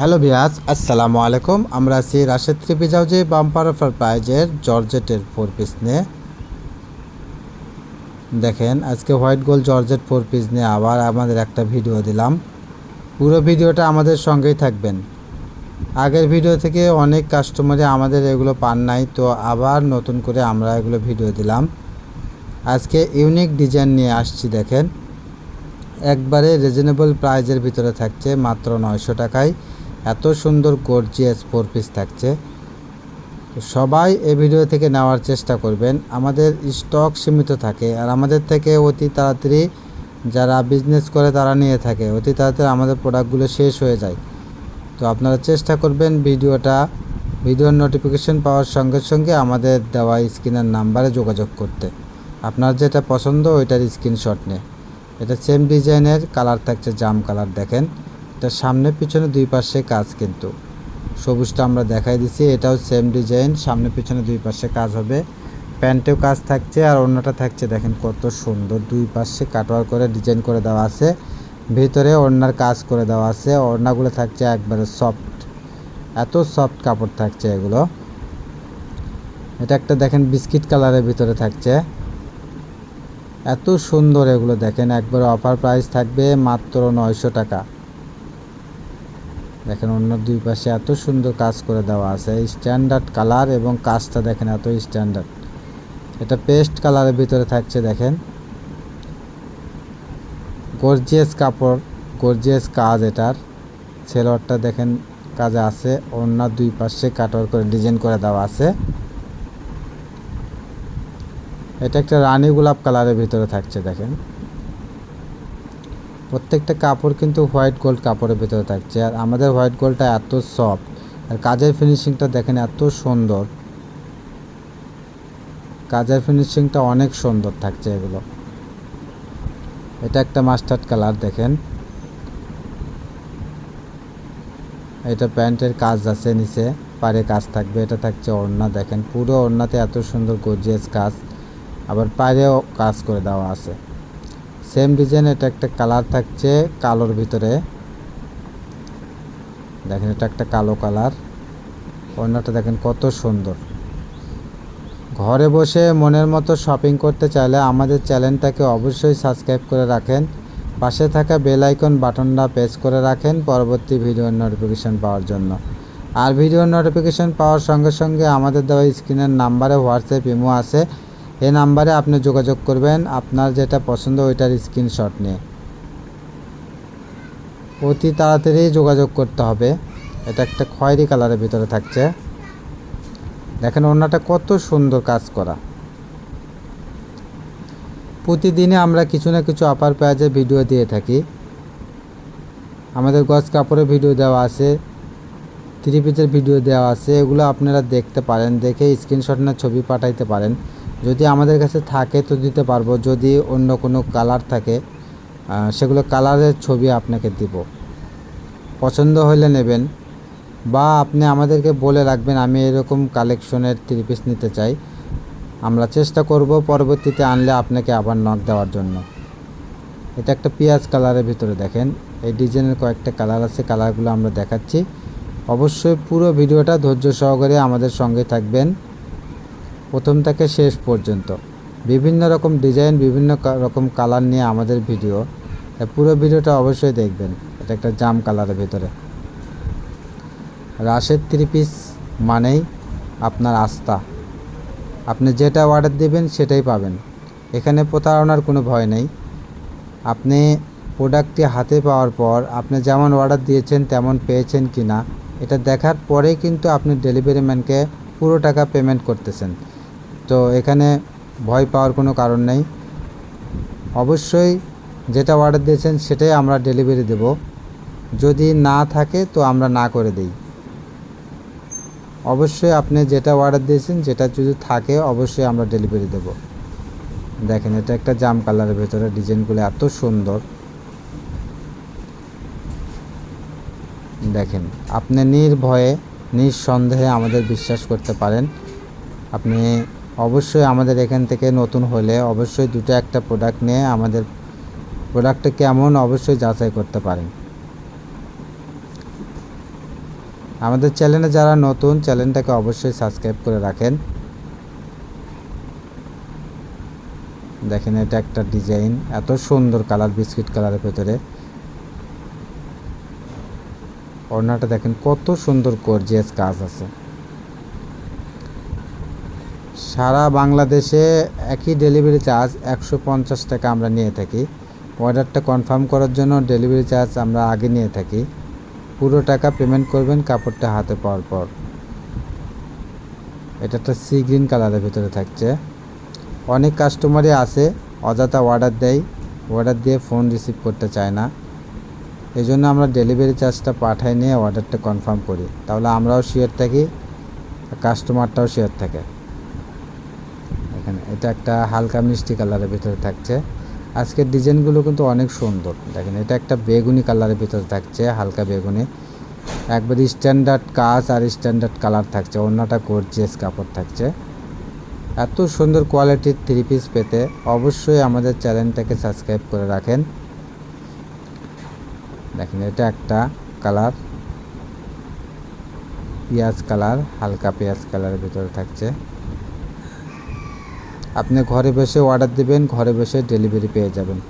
Hello বিয়াস আসসালামু আলাইকুম। আমরা আছি রাশেদ থ্রিপি জাউজি বাম্পার অফার প্রাইজের জর্জেটের ফোর পিস নিয়ে। দেখেন, আজকে white gold georgette four piece নিয়ে আবার আমাদের একটা ভিডিও দিলাম। পুরো ভিডিওটা আমাদের সঙ্গেই থাকবেন। আগের ভিডিও থেকে অনেক কাস্টমারে আমাদের এগুলো পান নাই, তো আবার নতুন করে আমরা এগুলো ভিডিও দিলাম। আজকে ইউনিক ডিজাইন নিয়ে আসছি, দেখেন। একবারে রিজনেবল প্রাইজের ভিতরে থাকছে মাত্র নয়শো টাকায়। এত সুন্দর গর্জিয়াস ফোর পিস থাকছে। সবাই এই ভিডিও থেকে নেওয়ার চেষ্টা করবেন। আমাদের স্টক সীমিত থাকে আর আমাদের থেকে অতি তাড়াতাড়ি যারা বিজনেস করে তারা নিয়ে থাকে। অতি তাড়াতাড়ি আমাদের প্রোডাক্টগুলো শেষ হয়ে যায়। তো আপনারা চেষ্টা করবেন ভিডিওটা, ভিডিওর নোটিফিকেশন পাওয়ার সঙ্গে সঙ্গে আমাদের দেওয়া স্ক্রিনের নাম্বারে যোগাযোগ করতে। আপনার যেটা পছন্দ ওইটার স্ক্রিনশট নিয়ে। এটা সেম ডিজাইনের কালার থাকছে, জাম কালার দেখেন। এটা সামনে, পিছনে দুই পাশে কাজ কিন্তু। সবুজটা আমরা দেখাই দিছি এটাও সেম ডিজাইন সামনে, পিছনে দুই পাশে কাজ হবে। প্যান্টেও কাজ থাকছে আর অন্যটা থাকছে, দেখেন কত সুন্দর। দুই পাশে কাটওয়ার করে ডিজাইন করে দেওয়া আছে, ভিতরে ওড়নার কাজ করে দেওয়া আছে, ওড়নাগুলো থাকছে একবারে সফট এত সফট কাপড় থাকছে এগুলো। এটা একটা দেখেন বিস্কিট কালারের ভিতরে থাকছে। এত সুন্দর এগুলো দেখেন, একবারে অফার প্রাইস থাকবে মাত্র নয়শো টাকা। দেখেন অন্য দুই পাশে এত সুন্দর কাজ করে দেওয়া আছে। স্ট্যান্ডার্ড কালার এবং কাজটা দেখেন এত স্ট্যান্ডার্ড এটা পেস্ট কালারের ভিতরে থাকছে দেখেন। গর্জিয়াস কাপড় গর্জিয়াস কাজ এটার। সেলোয়ারটা দেখেন কাজে আছে, অন্য দুই পাশে কাটওয়ার করে ডিজাইন করে দেওয়া আছে। এটা একটা রানী গোলাপ কালারের ভিতরে থাকছে দেখেন। প্রত্যেকটা কাপড় কিন্তু হোয়াইট গোল্ড কাপড়ের ভিতরে থাকছে। আর আমাদের হোয়াইট গোল্ডটা এত সফট, আর কাজের ফিনিশিংটা দেখেন এত সুন্দর। কাজের ফিনিশিংটা অনেক সুন্দর থাকছে এগুলো। এটা একটা মাস্টার্ড কালার দেখেন। এটা প্যান্টের কাজ আছে নিচে পারে কাজ থাকবে, এটা থাকছে ওড়না দেখেন। পুরো ওড়নাতে এত সুন্দর গর্জিয়াস কাজ, আবার পায়েও কাজ করে দেওয়া আছে। সেম ডিজাইন এটা একটা কালার থাকছে কালোর ভিতরে। দেখেন, এটা একটা কালো কালার ওড়নাটা দেখেন কত সুন্দর। ঘরে বসে মনের মতো শপিং করতে চাইলে আমাদের চ্যানেলটাকে অবশ্যই সাবস্ক্রাইব করে রাখেন। পাশে থাকা বেল আইকন বাটনটা প্রেস করে রাখেন পরবর্তী ভিডিওর নোটিফিকেশন পাওয়ার জন্য। আর ভিডিওর নোটিফিকেশন পাওয়ার সঙ্গে সঙ্গে আমাদের দেওয়া স্ক্রিনের নাম্বারে হোয়াটসঅ্যাপ ইমো আছে। এই নাম্বারে আপনি যোগাযোগ করবেন। আপনার যেটা পছন্দ ওইটার স্ক্রিনশট নিয়ে। অতি তাড়াতাড়ি যোগাযোগ করতে হবে। এটা একটা খয়েরি কালারের ভিতরে থাকছে। দেখেন ওনাটা কত সুন্দর কাজ করা। প্রতিদিনে আমরা কিছু না কিছু আপার পেঁয়াজে ভিডিও দিয়ে থাকি। আমাদের গজ কাপড়ের ভিডিও দেওয়া আছে থ্রি পিসের ভিডিও দেওয়া আছে। এগুলো আপনারা দেখতে পারেন, দেখে স্ক্রিনশট না ছবি পাঠাইতে পারেন। যদি আমাদের কাছে থাকে তো দিতে পারব। যদি অন্য কোনো কালার থাকে সেগুলো কালারের ছবি আপনাকে দিব। পছন্দ হলে নেবেন বা আপনি আমাদেরকে বলে রাখবেন, আমি এরকম কালেকশনের থ্রি পিস নিতে চাই। আমরা চেষ্টা করব পরবর্তীতে আনলে আপনাকে আবার নক দেওয়ার জন্য। এটা একটা পেঁয়াজ কালারের ভিতরে দেখেন, এই ডিজাইনের কয়েকটা কালার আছে কালারগুলো আমরা দেখাচ্ছি। অবশ্যই পুরো ভিডিওটা ধৈর্য সহকারে আমাদের সঙ্গে থাকবেন। প্রথম থেকে শেষ পর্যন্ত। বিভিন্ন রকম ডিজাইন, বিভিন্ন রকম কালার নিয়ে আমাদের ভিডিও। পুরো ভিডিওটা অবশ্যই দেখবেন। এটা একটা জাম কালারের ভিতরে। রাশের থ্রি পিস মানেই আপনার আস্থা। আপনি যেটা অর্ডার দেবেন সেটাই পাবেন। এখানে প্রতারণার কোনো ভয় নেই। আপনি প্রোডাক্টটি হাতে পাওয়ার পর আপনি যেমন অর্ডার দিয়েছেন তেমন পেয়েছেন কি না এটা দেখার পরেই কিন্তু আপনি ডেলিভারি ম্যানকে পুরো টাকা পেমেন্ট করতেছেন। তো এখানে ভয় পাওয়ার কোনো কারণ নেই। অবশ্যই যেটা অর্ডার দিয়েছেন সেটাই আমরা ডেলিভারি দেব। যদি না থাকে তো আমরা না করে দিই। অবশ্যই আপনি যেটা অর্ডার দিয়েছেন যেটা যদি থাকে অবশ্যই আমরা ডেলিভারি দেব। দেখেন, এটা একটা জাম কালারের ভেতরে ডিজাইনগুলো এত সুন্দর। দেখেন, আপনি নির্ভয়ে, নিঃসন্দেহে আমাদের বিশ্বাস করতে পারেন। আপনি অবশ্যই আমাদের এখান থেকে নতুন হলে অবশ্যই দুটো একটা প্রোডাক্ট নিয়ে আমাদের প্রোডাক্টটা কেমন অবশ্যই যাচাই করতে পারেন। আমাদের চ্যানেলে যারা নতুন চ্যানেলটাকে অবশ্যই সাবস্ক্রাইব করে রাখেন। দেখেন এটা একটা ডিজাইন এত সুন্দর কালার বিস্কিট কালারের ভেতরে। ওড়নাটা দেখেন কত সুন্দর গর্জিয়াস কাজ আছে। সারা বাংলাদেশে একই ডেলিভারি চার্জ একশো পঞ্চাশ টাকা আমরা নিয়ে থাকি। অর্ডারটা কনফার্ম করার জন্য ডেলিভারি চার্জ আমরা আগে নিয়ে থাকি। পুরো টাকা পেমেন্ট করবেন কাপড়টা হাতে পাওয়ার পর। এটা একটা সি গ্রিন কালারের ভিতরে থাকছে। অনেক কাস্টমারই আছে, অযথা অর্ডার দেয় অর্ডার দিয়ে ফোন রিসিভ করতে চায় না। এই জন্য আমরা ডেলিভারি চার্জটা পাঠাই নিয়ে অর্ডারটা কনফার্ম করি। তাহলে আমরাও শিওর থাকি কাস্টমারটাও শিওর থাকে। এটা একটা হালকা মিষ্টি কালারের ভিতরে থাকছে। আজকের ডিজাইনগুলো কিন্তু অনেক সুন্দর। দেখেন, এটা একটা বেগুনি কালারের ভিতরে থাকছে, হালকা বেগুনি। একবার স্ট্যান্ডার্ড কাজ আর স্ট্যান্ডার্ড কালার থাকছে, অন্যটা গর্জিয়াস কাপড় থাকছে। এত সুন্দর কোয়ালিটির থ্রি পিস পেতে অবশ্যই আমাদের চ্যানেলটাকে সাবস্ক্রাইব করে রাখেন। দেখেন, এটা একটা কালার পেঁয়াজ কালার হালকা পেঁয়াজ কালারের ভিতরে থাকছে। আপনি ঘরে বসে অর্ডার দেবেন, ঘরে বসে ডেলিভারি পেয়ে যাবেন।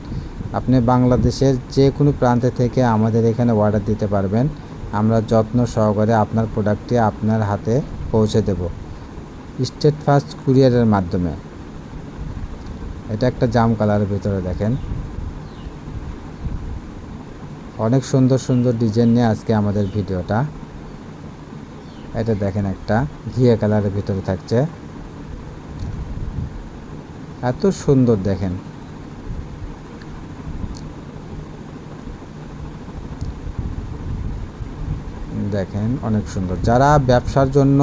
আপনি বাংলাদেশের যে কোনো প্রান্তে থেকে আমাদের এখানে অর্ডার দিতে পারবেন। আমরা যত্ন সহকারে আপনার প্রোডাক্টটি আপনার হাতে পৌঁছে দেব। স্টেট ফার্স্ট কুরিয়ারের মাধ্যমে। এটা একটা জাম কালারের ভিতরে দেখেন। অনেক সুন্দর সুন্দর ডিজাইন নিয়ে আজকে আমাদের ভিডিওটা। এটা দেখেন একটা ঘিয়ে কালারের ভিতরে থাকছে। এত সুন্দর দেখেন। দেখেন অনেক সুন্দর। যারা ব্যবসার জন্য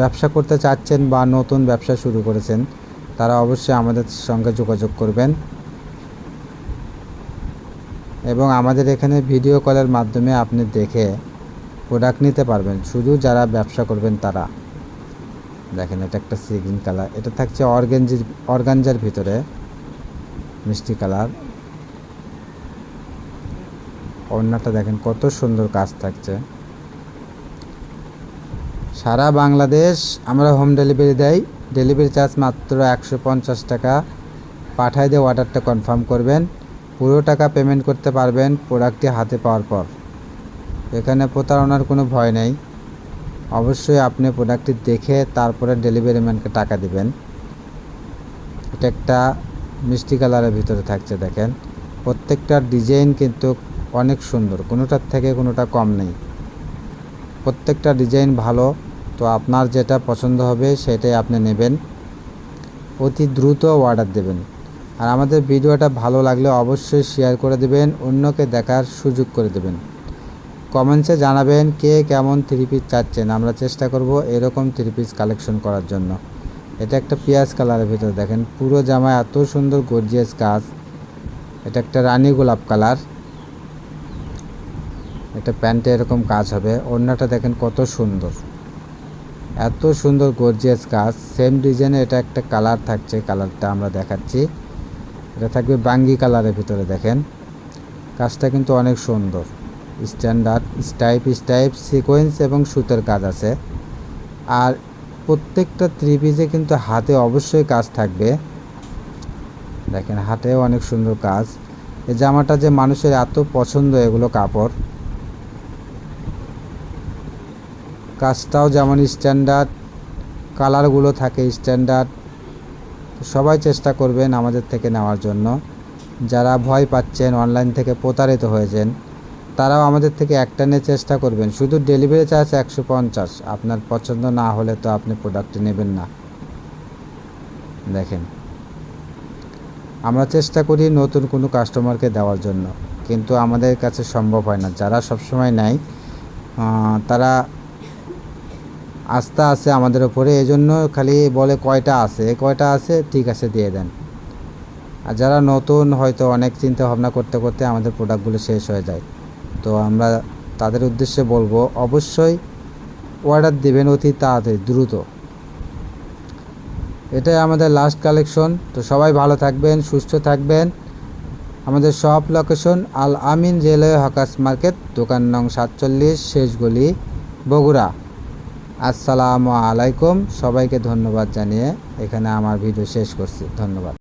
ব্যবসা করতে চাচ্ছেন বা নতুন ব্যবসা শুরু করেছেন, তারা অবশ্যই আমাদের সঙ্গে যোগাযোগ করবেন। এবং আমাদের এখানে ভিডিও কলের মাধ্যমে আপনি দেখে প্রোডাক্ট নিতে পারবেন। শুধু যারা ব্যবসা করবেন তারা। দেখেন, এটা একটা সিগ্রিন কালার এটা থাকছে অর্গেঞ্জির অর্গানজার ভিতরে মিষ্টি কালার। ওড়নাটা দেখেন, কত সুন্দর কাজ থাকছে। সারা বাংলাদেশ আমরা হোম ডেলিভারি দেই। ডেলিভারি চার্জ মাত্র একশো পঞ্চাশ টাকা। পাঠায় দিয়ে অর্ডারটা কনফার্ম করবেন। পুরো টাকা পেমেন্ট করতে পারবেন প্রোডাক্টটি হাতে পাওয়ার পর। এখানে প্রতারণার কোনো ভয় নেই। অবশ্যই আপনি প্রোডাক্টটি দেখে তারপরে ডেলিভারি ম্যানকে টাকা দিবেন। এটা একটা মিষ্টি কালারের ভিতরে থাকছে দেখেন। প্রত্যেকটার ডিজাইন কিন্তু অনেক সুন্দর, কোনোটার থেকে কোনোটা কম নেই। প্রত্যেকটা ডিজাইন ভালো, তো আপনার যেটা পছন্দ হবে সেটাই আপনি নেবেন। অতি দ্রুত অর্ডার দেবেন। আর আমাদের ভিডিওটা ভালো লাগলে অবশ্যই শেয়ার করে দেবেন, অন্যকে দেখার সুযোগ করে দেবেন। কমেন্টসে জানাবেন কে কেমন থ্রি পিস চাচ্ছেন। আমরা চেষ্টা করব এরকম থ্রি পিস কালেকশন করার জন্য। এটা একটা পেঁয়াজ কালারের ভিতরে দেখেন। পুরো জামায় এত সুন্দর গর্জিয়াস কাজ। এটা একটা রানী গোলাপ কালার। এটা প্যান্টে এরকম কাজ হবে। ওড়নাটা দেখেন কত সুন্দর। এত সুন্দর গর্জিয়াস কাজ। সেম ডিজাইনে এটা একটা কালার থাকছে, কালারটা আমরা দেখাচ্ছি। এটা থাকবে বাঙ্গি কালারের ভিতরে দেখেন। কাজটা কিন্তু অনেক সুন্দর। স্ট্যান্ডার্ড স্টাইপ স্টাইপ সিকোয়েন্স এবং সুতের কাজ আছে। আর প্রত্যেকটা ত্রিপিসে কিন্তু হাতে অবশ্যই কাজ থাকবে। দেখেন, হাতেও অনেক সুন্দর কাজ। এই জামাটা যে মানুষের এত পছন্দ, এগুলো কাপড়। কাজটাও যেমন স্ট্যান্ডার্ড কালারগুলো থাকে স্ট্যান্ডার্ড সবাই চেষ্টা করবেন আমাদের থেকে নেওয়ার জন্য। যারা ভয় পাচ্ছেন অনলাইন থেকে প্রতারিত হয়েছেন তারাও আমাদের থেকে একটা নিয়ে চেষ্টা করবেন। শুধু ডেলিভারি চার্জ একশো পঞ্চাশ। আপনার পছন্দ না হলে তো আপনি প্রোডাক্টটি নেবেন না। দেখেন। আমরা চেষ্টা করি নতুন কোনো কাস্টমারকে দেওয়ার জন্য। কিন্তু আমাদের কাছে সম্ভব হয় না। যারা সবসময় নেয় তারা আস্থা আছে আমাদের ওপরে এই জন্য খালি বলে কয়টা আছে? কয়টা আছে? ঠিক আছে, দিয়ে দেন। আর যারা নতুন হয়তো অনেক চিন্তা ভাবনা করতে করতে আমাদের প্রোডাক্টগুলো শেষ হয়ে যায়। তো আমরা তাদের উদ্দেশ্যে বলব, অবশ্যই অর্ডার দেবেন অতি তাড়াতাড়ি, দ্রুত। এটাই আমাদের লাস্ট কালেকশন তো সবাই ভালো থাকবেন, সুস্থ থাকবেন। আমাদের সব location Al Amin railway hawkers market, দোকান নং সাতচল্লিশ শেষগলি বগুড়া। আসসালামু আলাইকুম। সবাইকে ধন্যবাদ জানিয়ে এখানে আমার ভিডিও শেষ করছি। ধন্যবাদ।